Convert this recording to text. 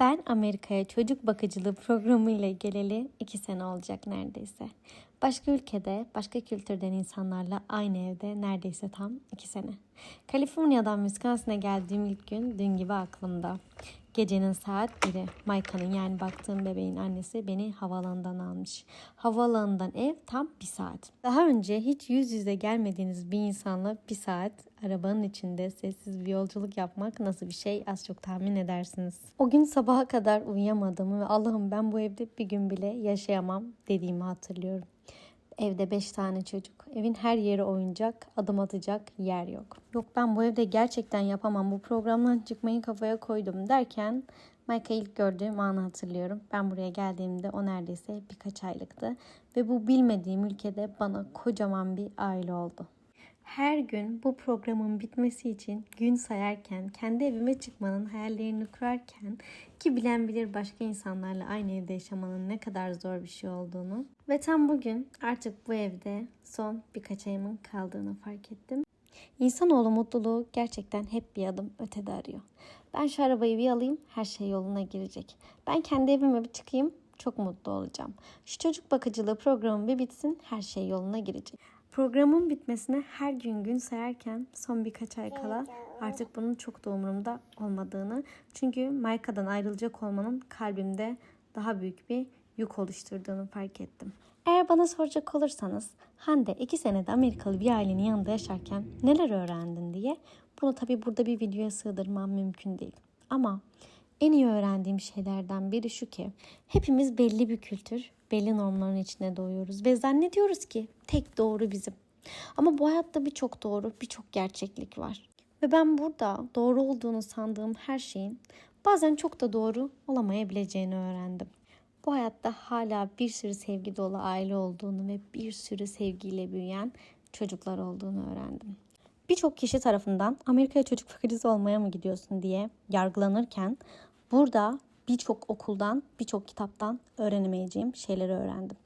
Ben Amerika'ya çocuk bakıcılığı programıyla geleli iki sene olacak neredeyse. Başka ülkede, başka kültürden insanlarla aynı evde neredeyse tam iki sene. Kaliforniya'dan Wisconsin'e geldiğim ilk gün dün gibi aklımda. Gecenin saat biri. Mayka'nın yani baktığım bebeğin annesi beni havaalanından almış. Havaalanından ev tam bir saat. Daha önce hiç yüz yüze gelmediğiniz bir insanla bir saat arabanın içinde sessiz bir yolculuk yapmak nasıl bir şey az çok tahmin edersiniz. O gün sabaha kadar uyuyamadığımı ve Allah'ım ben bu evde bir gün bile yaşayamam dediğimi hatırlıyorum. Evde beş tane çocuk. Evin her yeri oyuncak, adım atacak yer yok. Yok ben bu evde gerçekten yapamam. Bu programdan çıkmayı kafaya koydum derken Mike'ı ilk gördüğüm anı hatırlıyorum. Ben buraya geldiğimde o neredeyse birkaç aylıktı. Ve bu bilmediğim ülkede bana kocaman bir aile oldu. Her gün bu programın bitmesi için gün sayarken, kendi evime çıkmanın hayallerini kurarken ki bilen bilir başka insanlarla aynı evde yaşamanın ne kadar zor bir şey olduğunu ve tam bugün artık bu evde son birkaç ayımın kaldığını fark ettim. İnsanoğlu mutluluğu gerçekten hep bir adım ötede arıyor. Ben şu arabayı bir alayım, her şey yoluna girecek. Ben kendi evime bir çıkayım, çok mutlu olacağım. Şu çocuk bakıcılığı programı bir bitsin, her şey yoluna girecek. Programın bitmesine her gün gün sayarken son birkaç ay kala artık bunun çok da umurumda olmadığını çünkü Mayka'dan ayrılacak olmanın kalbimde daha büyük bir yük oluşturduğunu fark ettim. Eğer bana soracak olursanız Hande iki senede Amerikalı bir ailenin yanında yaşarken neler öğrendin diye bunu tabii burada bir videoya sığdırmam mümkün değil. Ama en iyi öğrendiğim şeylerden biri şu ki hepimiz belli bir kültür, belli normların içine doğuyoruz ve zannediyoruz ki tek doğru bizim. Ama bu hayatta birçok doğru, birçok gerçeklik var. Ve ben burada doğru olduğunu sandığım her şeyin bazen çok da doğru olamayabileceğini öğrendim. Bu hayatta hala bir sürü sevgi dolu aile olduğunu ve bir sürü sevgiyle büyüyen çocuklar olduğunu öğrendim. Birçok kişi tarafından Amerika'ya çocuk fakiriz olmaya mı gidiyorsun diye yargılanırken burada birçok okuldan, birçok kitaptan öğrenemeyeceğim şeyleri öğrendim.